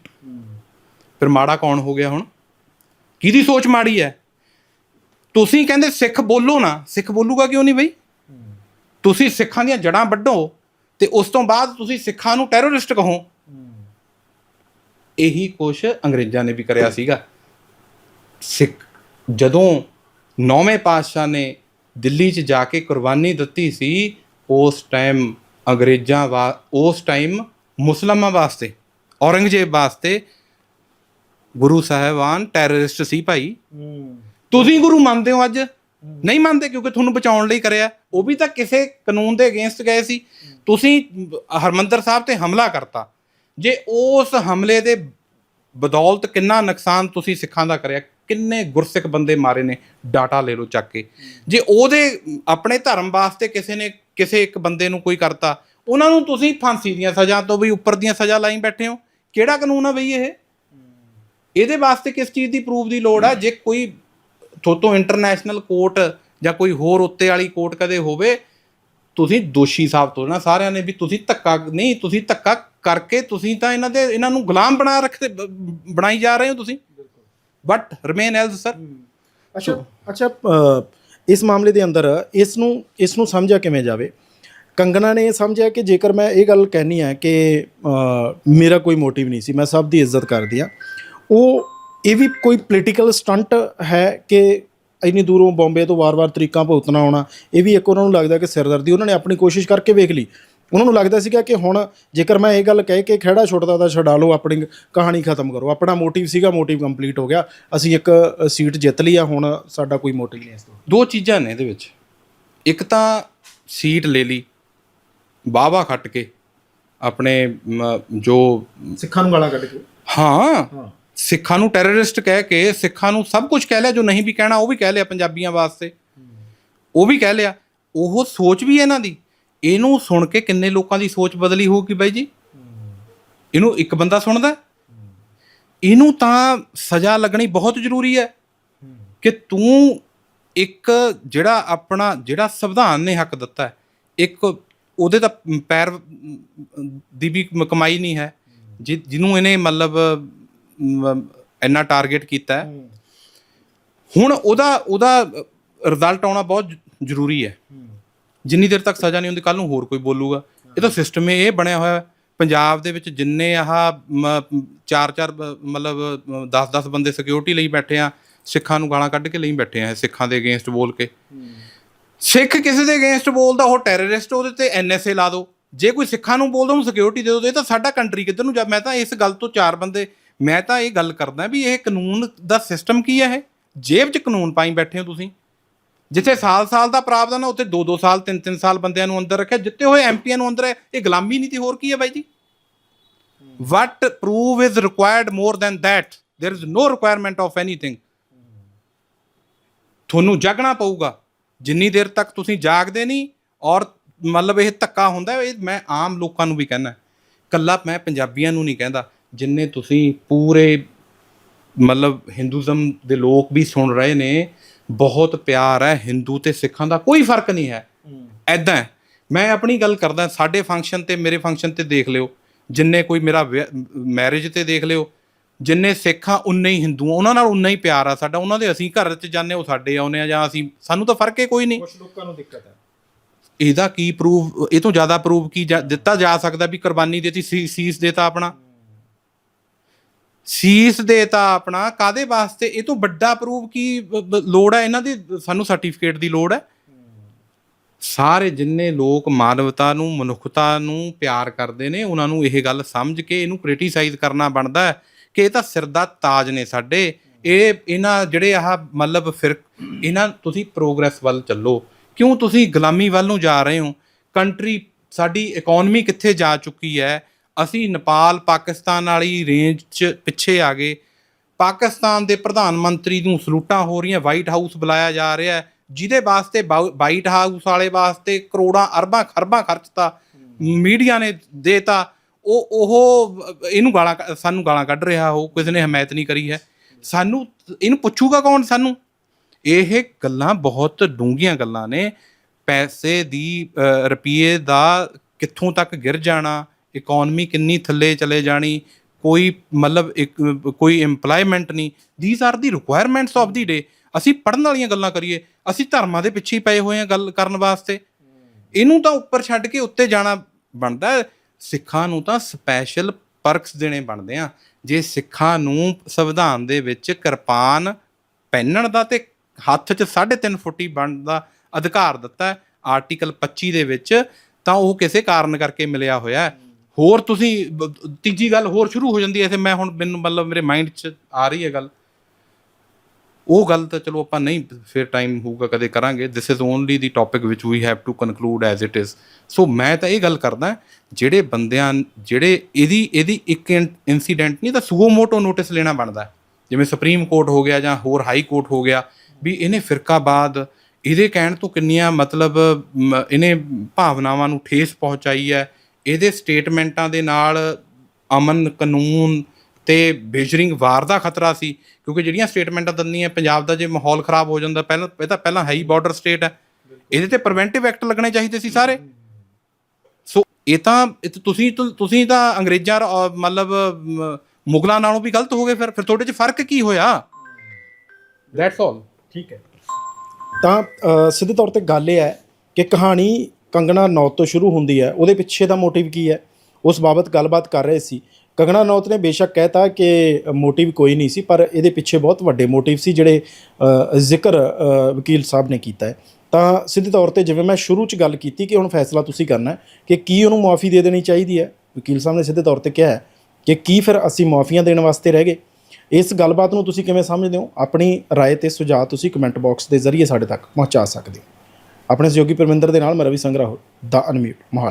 Speaker 1: ਫਿਰ ਮਾੜਾ ਕੌਣ ਹੋ ਗਿਆ ਹੁਣ? ਕਿਹਦੀ ਸੋਚ ਮਾੜੀ ਹੈ? ਤੁਸੀਂ ਕਹਿੰਦੇ ਸਿੱਖ ਬੋਲੋ ਨਾ ਸਿੱਖ ਬੋਲੂਗਾ ਕਿਉਂ ਨਹੀਂ ਬਈ? ਤੁਸੀਂ ਸਿੱਖਾਂ ਦੀਆਂ ਜੜਾਂ ਵੱਢੋ ਤੇ ਉਸ ਤੋਂ ਬਾਅਦ ਤੁਸੀਂ ਸਿੱਖਾਂ ਨੂੰ ਟੈਰਰਿਸਟ ਕਹੋ। ਇਹੀ ਕੁਛ ਅੰਗਰੇਜ਼ਾਂ ਨੇ ਵੀ ਕਰਿਆ ਸੀਗਾ। ਸਿੱਖ ਜਦੋਂ ਨੌਵੇਂ ਪਾਤਸ਼ਾਹ ਨੇ ਦਿੱਲੀ 'ਚ ਜਾ ਕੇ ਕੁਰਬਾਨੀ ਦਿੱਤੀ ਸੀ ਉਸ ਟਾਈਮ ਅੰਗਰੇਜ਼ਾਂ ਵਾ ਉਸ ਟਾਈਮ ਮੁਸਲਮਾਨਾਂ ਵਾਸਤੇ ਔਰੰਗਜ਼ੇਬ ਵਾਸਤੇ ਗੁਰੂ ਸਾਹਿਬਾਨ ਟੈਰਰਿਸਟ ਸੀ ਭਾਈ। ਤੁਸੀਂ ਗੁਰੂ ਮੰਨਦੇ ਹੋ ਅੱਜ? ਨਹੀਂ ਮੰਨਦੇ ਕਿਉਂਕਿ ਤੁਹਾਨੂੰ ਬਚਾਉਣ ਲਈ ਕਰਿਆ। ਉਹ ਵੀ ਤਾਂ ਕਿਸੇ ਕਾਨੂੰਨ ਦੇ ਅਗੇਂਸਟ ਗਏ ਸੀ। ਤੁਸੀਂ ਹਰਮੰਦਰ ਸਾਹਿਬ ਤੇ ਹਮਲਾ ਕਰਤਾ। ਜੇ ਉਸ ਹਮਲੇ ਦੇ ਬਦੌਲਤ ਕਿੰਨਾ ਨੁਕਸਾਨ ਤੁਸੀਂ ਸਿੱਖਾਂ ਦਾ ਕਰਿਆ, ਕਿੰਨੇ ਗੁਰਸਿੱਖ ਬੰਦੇ ਮਾਰੇ ਨੇ, ਡਾਟਾ ਲੈ ਲਓ ਚੱਕ ਕੇ। ਜੇ ਉਹਦੇ, ਆਪਣੇ ਧਰਮ ਵਾਸਤੇ ਕਿਸੇ ਨੇ, ਕਿਸੇ ਇੱਕ ਬੰਦੇ ਨੂੰ ਕੋਈ ਕਰਤਾ, ਉਹਨਾਂ ਨੂੰ ਤੁਸੀਂ ਫਾਂਸੀ ਦੀਆਂ ਸਜ਼ਾ ਤੋਂ ਵੀ ਉੱਪਰ ਦੀਆਂ ਸਜ਼ਾ ਲਾਈ ਬੈਠੇ ਹੋ। ਕਿਹੜਾ ਕਾਨੂੰਨ ਆ ਬਈ ਇਹ? ਇਹਦੇ ਵਾਸਤੇ ਕਿਸ ਚੀਜ਼ ਦੀ ਪ੍ਰੂਫ ਦੀ ਲੋੜ ਆ? ਜੇ ਕੋਈ ਥੋਤੋਂ ਇੰਟਰਨੈਸ਼ਨਲ ਕੋਰਟ ਜਾਂ ਕੋਈ ਹੋਰ ਉੱਤੇ ਵਾਲੀ ਕੋਰਟ ਕਦੇ ਹੋਵੇ, ਤੁਸੀਂ ਦੋਸ਼ੀ ਸਾਬਤ ਹੋ ਨਾ ਸਾਰਿਆਂ ਨੇ ਵੀ ਤੁਸੀਂ ਧੱਕਾ, ਨਹੀਂ, ਤੁਸੀਂ ਧੱਕਾ ਕਰਕੇ ਤੁਸੀਂ ਤਾਂ ਇਹਨਾਂ ਦੇ ਇਹਨਾਂ ਨੂੰ ਗੁਲਾਮ ਬਣਾ ਰੱਖਦੇ ਬਣਾਈ ਜਾ ਰਹੇ ਹੋ ਤੁਸੀਂ? ਬਟ ਰਿਮੇਨ ਐਲਸ ਸਰ
Speaker 2: ਅੱਛਾ ਅੱਛਾ ਇਸ ਮਾਮਲੇ ਦੇ ਅੰਦਰ ਇਸ ਨੂੰ ਇਸ ਨੂੰ ਸਮਝਿਆ ਕਿਵੇਂ ਜਾਵੇ? ਕੰਗਨਾ ਨੇ ਇਹ ਸਮਝਿਆ ਕਿ ਜੇਕਰ ਮੈਂ ਇਹ ਗੱਲ ਕਹਿਨੀ ਹੈ ਕਿ ਮੇਰਾ ਕੋਈ ਮੋਟਿਵ ਨਹੀਂ ਸੀ ਮੈਂ ਸਭ ਦੀ ਇੱਜ਼ਤ ਕਰਦੀ ਆ ਉਹ ਇਹ ਵੀ ਕੋਈ ਪੋਲੀਟੀਕਲ ਸਟੰਟ ਹੈ ਕਿ ਇੰਨੀ ਦੂਰੋਂ ਬੰਬੇ ਤੋਂ ਵਾਰ-ਵਾਰ ਤਰੀਕਾਂ ਭੁਗਤਣਾ ਆਉਣਾ? ਇਹ ਵੀ ਇੱਕ ਉਹਨਾਂ ਨੂੰ ਲੱਗਦਾ ਕਿ ਸਿਰਦਰਦੀ ਉਹਨਾਂ ਨੇ ਆਪਣੀ ਕੋਸ਼ਿਸ਼ ਕਰਕੇ ਵੇਖ ਲਈ। ਉਹਨਾਂ ਨੂੰ ਲੱਗਦਾ ਸੀਗਾ ਕਿ ਹੁਣ ਜੇਕਰ ਮੈਂ ਇਹ ਗੱਲ ਕਹਿ ਕੇ ਖਿਹੜਾ ਛੁੱਟਦਾ ਤਾਂ ਛਡਾ ਲਓ ਆਪਣੀ ਕਹਾਣੀ ਖਤਮ ਕਰੋ। ਆਪਣਾ ਮੋਟਿਵ ਸੀਗਾ ਮੋਟਿਵ ਕੰਪਲੀਟ ਹੋ ਗਿਆ। ਅਸੀਂ ਇੱਕ ਸੀਟ ਜਿੱਤ ਲਈ ਆ ਹੁਣ ਸਾਡਾ ਕੋਈ ਮੋਟਿਵ ਨਹੀਂ ਇਸ ਤੋਂ।
Speaker 1: ਦੋ ਚੀਜ਼ਾਂ ਨੇ ਇਹਦੇ ਵਿੱਚ। ਇੱਕ ਤਾਂ ਸੀਟ ਲੈ ਲਈ ਬਾਵਾ ਖੱਟ ਕੇ ਆਪਣੇ ਜੋ
Speaker 2: ਸਿੱਖਾਂ ਨੂੰ ਗਾਲਾਂ ਕੱਢ ਕੇ।
Speaker 1: ਹਾਂ
Speaker 2: ਹਾਂ।
Speaker 1: ਸਿੱਖਾਂ ਨੂੰ ਟੈਰਰਿਸਟ ਕਹਿ ਕੇ ਸਿੱਖਾਂ ਨੂੰ ਸਭ ਕੁਝ ਕਹਿ ਲਿਆ ਜੋ ਨਹੀਂ ਵੀ ਕਹਿਣਾ ਉਹ ਵੀ ਕਹਿ ਲਿਆ ਪੰਜਾਬੀਆਂ ਵਾਸਤੇ। ਉਹ ਵੀ ਕਹਿ ਲਿਆ। ਉਹ ਸੋਚ ਵੀ ਇਹਨਾਂ ਦੀ। ਇਹਨੂੰ ਸੁਣ ਕੇ ਕਿੰਨੇ ਲੋਕਾਂ ਦੀ ਸੋਚ ਬਦਲੀ ਹੋਊਗੀ ਬਾਈ ਜੀ? ਇਹਨੂੰ ਇੱਕ ਬੰਦਾ ਸੁਣਦਾ? ਇਹਨੂੰ ਤਾਂ ਸਜ਼ਾ ਲੱਗਣੀ ਬਹੁਤ ਜ਼ਰੂਰੀ ਹੈ ਕਿ ਤੂੰ ਇੱਕ ਜਿਹੜਾ ਆਪਣਾ ਜਿਹੜਾ ਸੰਵਿਧਾਨ ਨੇ ਹੱਕ ਦਿੱਤਾ ਹੈ ਇੱਕ ਉਹਦੇ ਤਾਂ ਪੈਰ ਦੀ ਵੀ ਕਮਾਈ ਨਹੀਂ ਹੈ। ਜਿਹਨੂੰ ਇਹਨੇ ਮਤਲਬ ਇੰਨਾ ਟਾਰਗੇਟ ਕੀਤਾ ਹੁਣ ਉਹਦਾ ਉਹਦਾ ਰਿਜ਼ਲਟ ਆਉਣਾ ਬਹੁਤ ਜ਼ਰੂਰੀ ਹੈ। ਜਿੰਨੀ ਦੇਰ ਤੱਕ ਸਜ਼ਾ ਨਹੀਂ ਹੁੰਦੀ ਕੱਲ ਨੂੰ ਹੋਰ ਕੋਈ ਬੋਲੂਗਾ। ਇਹ ਤਾਂ ਸਿਸਟਮ ਇਹ ਬਣਿਆ ਹੋਇਆ ਹੈ। ਪੰਜਾਬ ਦੇ ਵਿੱਚ ਜਿੰਨੇ ਆਹ ਮ- ਚਾਰ ਚਾਰ ਬ- ਮਤਲਬ 10-10 ਬੰਦੇ ਸਿਕਿਉਰਿਟੀ ਲਈ ਬੈਠੇ ਆ, ਸਿੱਖਾਂ ਨੂੰ ਗਾਲਾਂ ਕੱਢ ਕੇ ਲਈ ਬੈਠੇ ਆ ਇਹ ਸਿੱਖਾਂ ਦੇ ਅਗੇਂਸਟ ਬੋਲ ਕੇ। ਸਿੱਖ ਕਿਸੇ ਦੇ ਅਗੇਂਸਟ ਬੋਲਦਾ, ਉਹ ਟੈਰਰਿਸਟ ਉਹਦੇ ਤੇ ਐਨਐਸਏ ਲਾ ਦਿਓ ਜੇ ਕੋਈ ਸਿੱਖਾਂ ਨੂੰ ਬੋਲਦਾ, ਉਹਨੂੰ ਸਿਕਿਉਰਿਟੀ ਦੇ ਦਿਓ ਇਹ ਤਾਂ ਸਾਡਾ ਕੰਟਰੀ ਕਿੱਧਰ ਨੂੰ ਜਾ ਮੈਂ ਤਾਂ ਇਸ ਗੱਲ ਤੋਂ ਚਾਰ ਬੰਦੇ, ਮੈਂ ਤਾਂ ਇਹ ਗੱਲ ਕਰਦਾ ਵੀ ਇਹ ਕਾਨੂੰਨ ਦਾ ਸਿਸਟਮ ਕੀ ਹੈ ਇਹ? ਜੇਬ 'ਚ ਕਾਨੂੰਨ ਪਾਈ ਬੈਠੇ ਹੋ ਤੁਸੀਂ। ਜਿੱਥੇ ਸਾਲ-ਸਾਲ ਦਾ ਪ੍ਰਾਵਧਾਨ ਹੈ ਉੱਥੇ 2-2 ਸਾਲ 3-3 ਸਾਲ ਬੰਦਿਆਂ ਨੂੰ ਅੰਦਰ ਰੱਖਿਆ। ਜਿੱਤੇ ਹੋਏ ਐਮਪੀਆਂ ਨੂੰ ਅੰਦਰ ਹੈ, ਇਹ ਗੁਲਾਮੀ ਨਹੀਂ ਤੇ ਹੋਰ ਕੀ ਹੈ ਬਾਈ ਜੀ? What proof is required more than that? There is no requirement of anything. ਤੁਹਾਨੂੰ ਜਾਗਣਾ ਪਊਗਾ। ਜਿੰਨੀ ਦੇਰ ਤੱਕ ਤੁਸੀਂ ਜਾਗਦੇ ਨਹੀਂ, ਔਰ ਮਤਲਬ ਇਹ ਧੱਕਾ ਹੁੰਦਾ, ਇਹ ਮੈਂ ਆਮ ਲੋਕਾਂ ਨੂੰ ਵੀ ਕਹਿੰਦਾ। ਕੱਲਾ ਮੈਂ ਪੰਜਾਬੀਆਂ ਨੂੰ ਨਹੀਂ ਕਹਿੰਦਾ, ਜਿੰਨੇ ਤੁਸੀਂ ਪੂਰੇ ਮਤਲਬ ਹਿੰਦੂਜ਼ਮ ਦੇ ਲੋਕ ਵੀ ਸੁਣ ਰਹੇ ਨੇ ਬਹੁਤ ਪਿਆਰ ਹੈ ਹਿੰਦੂ ਤੇ ਸਿੱਖਾਂ ਦਾ ਕੋਈ ਫ਼ਰਕ ਨਹੀਂ ਹੈ। ਐਦਾਂ। ਮੈਂ ਆਪਣੀ ਗੱਲ ਕਰਦਾ ਸਾਡੇ ਫੰਕਸ਼ਨ ਤੇ ਮੇਰੇ ਫੰਕਸ਼ਨ ਤੇ ਦੇਖ ਲਿਓ। ਜਿੰਨੇ ਕੋਈ ਮੇਰਾ ਮੈਰਿਜ ਤੇ ਦੇਖ ਲਿਓ। ਜਿੰਨੇ ਸਿੱਖਾਂ ਉਨੇ ਹੀ ਹਿੰਦੂ ਉਹਨਾਂ ਨਾਲ ਉਨਾ ਹੀ ਪਿਆਰ ਆ ਸਾਡਾ। ਉਹਨਾਂ ਦੇ ਅਸੀਂ ਘਰ 'ਚ ਜਾਂਦੇ ਉਹ ਸਾਡੇ ਆਉਨੇ ਆ ਜਾਂ ਅਸੀਂ ਸਾਨੂੰ ਤਾਂ ਫ਼ਰਕ ਹੀ ਕੋਈ ਨਹੀਂ।
Speaker 2: ਕੁਝ ਲੋਕਾਂ ਨੂੰ ਦਿੱਕਤ ਹੈ।
Speaker 1: ਇਹਦਾ ਕੀ ਪ੍ਰੂਫ ਇਹ ਤੋਂ ਜ਼ਿਆਦਾ ਪ੍ਰੂਫ ਕੀ ਦਿੱਤਾ ਜਾ ਸਕਦਾ ਵੀ ਕੁਰਬਾਨੀ ਦੇਤੀ ਸੀਸ ਦੇਤਾ ਆਪਣਾ। ਸੀਸ ਦੇਤਾ ਆਪਣਾ ਕਾਦੇ ਵਾਸਤੇ? ਇਹ ਤੋਂ ਵੱਡਾ ਪ੍ਰੂਫ ਕੀ ਬ- ਬ- ਲੋੜ ਹੈ ਇਹਨਾਂ ਦੀ? ਸਾਨੂੰ ਸਰਟੀਫਿਕੇਟ ਦੀ ਲੋੜ ਹੈ। ਸਾਰੇ ਜਿੰਨੇ ਲੋਕ ਮਾਨਵਤਾ ਨੂੰ, ਮਨੁੱਖਤਾ ਨੂੰ ਪਿਆਰ ਕਰਦੇ ਨੇ, ਉਹਨਾਂ ਨੂੰ ਇਹ ਗੱਲ ਸਮਝ ਕੇ ਇਹਨੂੰ ਕ੍ਰਿਟੀਸਾਈਜ਼ ਕਰਨਾ ਬਣਦਾ ਹੈ ਕਿ ਇਹ ਤਾਂ ਸਿਰ ਦਾ ਤਾਜ ਨੇ ਸਾਡੇ। ਇਹ, ਇਹਨਾਂ ਜਿਹੜੇ ਆਹ ਮਤਲਬ ਫਿਰ, ਇਹਨਾਂ, ਤੁਸੀਂ ਪ੍ਰੋਗਰੈਸ ਵੱਲ ਚੱਲੋ। ਕਿਉਂ ਤੁਸੀਂ ਗੁਲਾਮੀ ਵੱਲ ਨੂੰ ਜਾ ਰਹੇ ਹੋ? ਕੰਟਰੀ ਸਾਡੀ ਇਕਨੋਮੀ ਕਿੱਥੇ ਜਾ ਚੁੱਕੀ ਹੈ? ਅਸੀਂ ਨੇਪਾਲ ਪਾਕਿਸਤਾਨ ਵਾਲੀ ਰੇਂਜ 'ਚ ਪਿੱਛੇ ਆ ਗਏ। ਪਾਕਿਸਤਾਨ ਦੇ ਪ੍ਰਧਾਨ ਮੰਤਰੀ ਨੂੰ ਸਲੂਟਾਂ ਹੋ ਰਹੀਆਂ ਵਾਈਟ ਹਾਊਸ ਬੁਲਾਇਆ ਜਾ ਰਿਹਾ ਹੈ ਜਿਹਦੇ ਵਾਸਤੇ ਬਾਊ- ਵਾਈਟ ਹਾਊਸ ਵਾਲੇ ਵਾਸਤੇ ਕਰੋੜਾਂ ਅਰਬਾਂ ਖਰਬਾਂ ਖਰਚਤਾ ਮੀਡੀਆ ਨੇ ਦੇਤਾ। ਉਹ ਉਹ ਇਹਨੂੰ ਗਾਲਾਂ ਕ- ਸਾਨੂੰ ਗਾਲਾਂ ਕੱਢ ਰਿਹਾ ਉਹ ਕਿਸੇ ਨੇ ਹਮਾਇਤ ਨਹੀਂ ਕਰੀ ਹੈ। ਸਾਨੂੰ ਇਹਨੂੰ ਪੁੱਛੂਗਾ ਕੌਣ ਸਾਨੂੰ? ਇਹ ਗੱਲਾਂ ਬਹੁਤ ਡੂੰਘੀਆਂ ਗੱਲਾਂ ਨੇ। ਪੈਸੇ ਦੀ ਅ, ਰੁਪਈਏ ਦਾ ਕਿੱਥੋਂ ਤੱਕ ਗਿਰ ਜਾਣਾ ਇਕਨੋਮੀ ਕਿੰਨੀ ਥੱਲੇ ਚਲੇ ਜਾਣੀ, ਕੋਈ ਮਤਲਬ ਇੱਕ, ਕੋਈ EMPLOYMENT ਨਹੀਂ। These are the requirements of the day ਅਸੀਂ ਪੜਨ ਵਾਲੀਆਂ ਗੱਲਾਂ ਕਰੀਏ, ਅਸੀਂ ਧਰਮਾਂ ਦੇ ਪਿੱਛੇ ਹੀ ਪਏ ਹੋਏ ਹਾਂ ਗੱਲ ਕਰਨ ਵਾਸਤੇ। ਇਹਨੂੰ ਤਾਂ ਉੱਪਰ ਛੱਡ ਕੇ ਉੱਤੇ ਜਾਣਾ ਬਣਦਾ ਸਿੱਖਾਂ ਨੂੰ ਤਾਂ ਸਪੈਸ਼ਲ ਪਰਕਸ ਦੇਣੇ ਬਣਦੇ ਆ। ਜੇ ਸਿੱਖਾਂ ਨੂੰ ਸੰਵਿਧਾਨ ਦੇ ਵਿੱਚ ਕਿਰਪਾਨ ਪਹਿਨਣ ਦਾ ਤੇ ਹੱਥ 'ਚ 3.5 ਫੁੱਟੀ ਬਣਨ ਦਾ ਅਧਿਕਾਰ ਦਿੱਤਾ ਆਰਟੀਕਲ 25 ਦੇ ਵਿੱਚ, ਤਾਂ ਉਹ ਕਿਸੇ ਕਾਰਨ ਕਰਕੇ ਮਿਲਿਆ ਹੋਇਆ ਹੈ। ਹੋਰ ਤੁਸੀਂ ਬ- ਤੀਜੀ ਗੱਲ ਹੋਰ ਸ਼ੁਰੂ ਹੋ ਜਾਂਦੀ ਹੈ ਤੇ ਮੈਂ ਹੁਣ ਮੈਨੂੰ ਮਤਲਬ ਮੇਰੇ ਮਾਈਂਡ 'ਚ ਆ ਰਹੀ ਹੈ ਗੱਲ। ਉਹ ਗੱਲ ਤਾਂ ਚਲੋ ਆਪਾਂ ਨਹੀਂ ਫਿਰ ਟਾਈਮ ਹੋਊਗਾ ਕਦੇ ਕਰਾਂਗੇ। This is only the topic which we have to conclude as it is so ਮੈਂ ਤਾਂ ਇਹ ਗੱਲ ਕਰਦਾ ਜਿਹੜੇ ਬੰਦਿਆਂ ਜਿਹੜੇ ਇਹਦੀ ਇਹਦੀ ਇੱਕ ਇਨਸੀਡੈਂਟ ਨਹੀਂ ਤਾਂ ਸੂਓ ਮੋਟੋ ਨੋਟਿਸ ਲੈਣਾ ਬਣਦਾ। ਹੈ। ਜਿਵੇਂ ਸੁਪਰੀਮ ਕੋਰਟ ਹੋ ਗਿਆ ਜਾਂ ਹੋਰ ਹਾਈ ਕੋਰਟ ਹੋ ਗਿਆ ਵੀ ਇਹਨੇ ਫਿਰਕਾਬਾਦ ਇਹਦੇ ਕਹਿਣ ਤੋਂ ਕਿੰਨੀਆਂ ਮਤਲਬ ਮ, ਇਹਨੇ ਭਾਵਨਾਵਾਂ ਨੂੰ ਠੇਸ ਪਹੁੰਚਾਈ ਹੈ। ਇਹਦੇ ਸਟੇਟਮੈਂਟਾਂ ਦੇ ਨਾਲ ਅਮਨ ਕਾਨੂੰਨ ਤੇ ਬੇਜਰਿੰਗ ਵਾਰ ਦਾ ਖਤਰਾ ਸੀ ਕਿਉਂਕਿ ਜਿਹੜੀਆਂ ਸਟੇਟਮੈਂਟਾਂ ਦਿੰਦੀਆਂ ਪੰਜਾਬ ਦਾ ਜੇ ਮਾਹੌਲ ਖਰਾਬ ਹੋ ਜਾਂਦਾ ਪਹਿਲਾਂ ਇਹ ਤਾਂ ਪਹਿਲਾਂ ਹਾਈ ਬਾਰਡਰ ਸਟੇਟ ਹੈ। ਇਹਦੇ ਤੇ ਪ੍ਰੀਵੈਂਟਿਵ ਐਕਟ ਲੱਗਣੇ ਚਾਹੀਦੇ ਸੀ ਸਾਰੇ। ਸੋ ਇਹ ਤਾਂ ਤੁਸੀਂ ਤੁਸੀਂ ਤਾਂ ਅੰਗਰੇਜ਼ਾਂ ਮਤਲਬ ਮੁਗਲਾਂ ਨਾਲੋਂ ਵੀ ਗਲਤ ਹੋ ਗਏ ਫਿਰ ਫਿਰ ਤੁਹਾਡੇ 'ਚ ਫ਼ਰਕ ਕੀ ਹੋਇਆ? ਦੈਟਸ ਆਲ
Speaker 2: ਠੀਕ ਹੈ। ਤਾਂ ਸਿੱਧੇ ਤੌਰ ਤੇ ਗੱਲ ਇਹ ਹੈ ਕਿ ਕਹਾਣੀ ਕੰਗਣਾ ਨੌਤ ਤੋਂ ਸ਼ੁਰੂ ਹੁੰਦੀ ਹੈ ਉਹਦੇ ਪਿੱਛੇ ਦਾ ਮੋਟਿਵ ਕੀ ਹੈ ਉਸ ਬਾਬਤ ਗੱਲਬਾਤ ਕਰ ਰਹੇ ਸੀ ਕੰਗਣਾ ਨੌਤ ਨੇ ਬੇਸ਼ੱਕ ਕਹਿਤਾ ਕਿ ਮੋਟਿਵ ਕੋਈ ਨਹੀਂ ਸੀ ਪਰ ਇਹਦੇ ਪਿੱਛੇ ਬਹੁਤ ਵੱਡੇ ਮੋਟਿਵ ਸੀ ਜਿਹੜੇ ਅ, ਜ਼ਿਕਰ ਅ, ਵਕੀਲ ਸਾਹਿਬ ਨੇ ਕੀਤਾ ਹੈ ਤਾਂ ਸਿੱਧੇ ਤੌਰ ਤੇ ਜਿਵੇਂ ਮੈਂ ਸ਼ੁਰੂ ਚ ਗੱਲ ਕੀਤੀ ਕਿ ਹੁਣ ਫੈਸਲਾ ਤੁਸੀਂ ਕਰਨਾ ਹੈ ਕਿ ਕੀ ਉਹਨੂੰ ਮੁਆਫੀ ਦੇ ਦੇਣੀ ਚਾਹੀਦੀ ਹੈ ਵਕੀਲ ਸਾਹਿਬ ਨੇ ਸਿੱਧੇ ਤੌਰ ਤੇ ਕਿਹਾ ਹੈ ਕਿ ਕੀ ਫਿਰ ਅਸੀਂ ਮੁਆਫੀਆਂ ਦੇਣ ਵਾਸਤੇ ਰਹਿ ਗਏ ਇਸ ਗੱਲਬਾਤ ਨੂੰ ਤੁਸੀਂ ਕਿਵੇਂ ਸਮਝਦੇ ਹੋ ਆਪਣੀ رائے ਤੇ ਸੁਝਾਅ ਤੁਸੀਂ ਕਮੈਂਟ ਬਾਕਸ ਦੇ ਜ਼ਰੀਏ ਸਾਡੇ ਤੱਕ ਪਹੁੰਚਾ ਸਕਦੇ ਹੋ ਆਪਣੇ ਸਹਿਯੋਗੀ ਪਰਮਿੰਦਰ ਦੇ ਨਾਲ ਮੈਂ ਰਵੀ ਸੰਗਰਾਹ ਦਾ ਅਨਮਿਊਟ ਮੋਹਾਲੀ।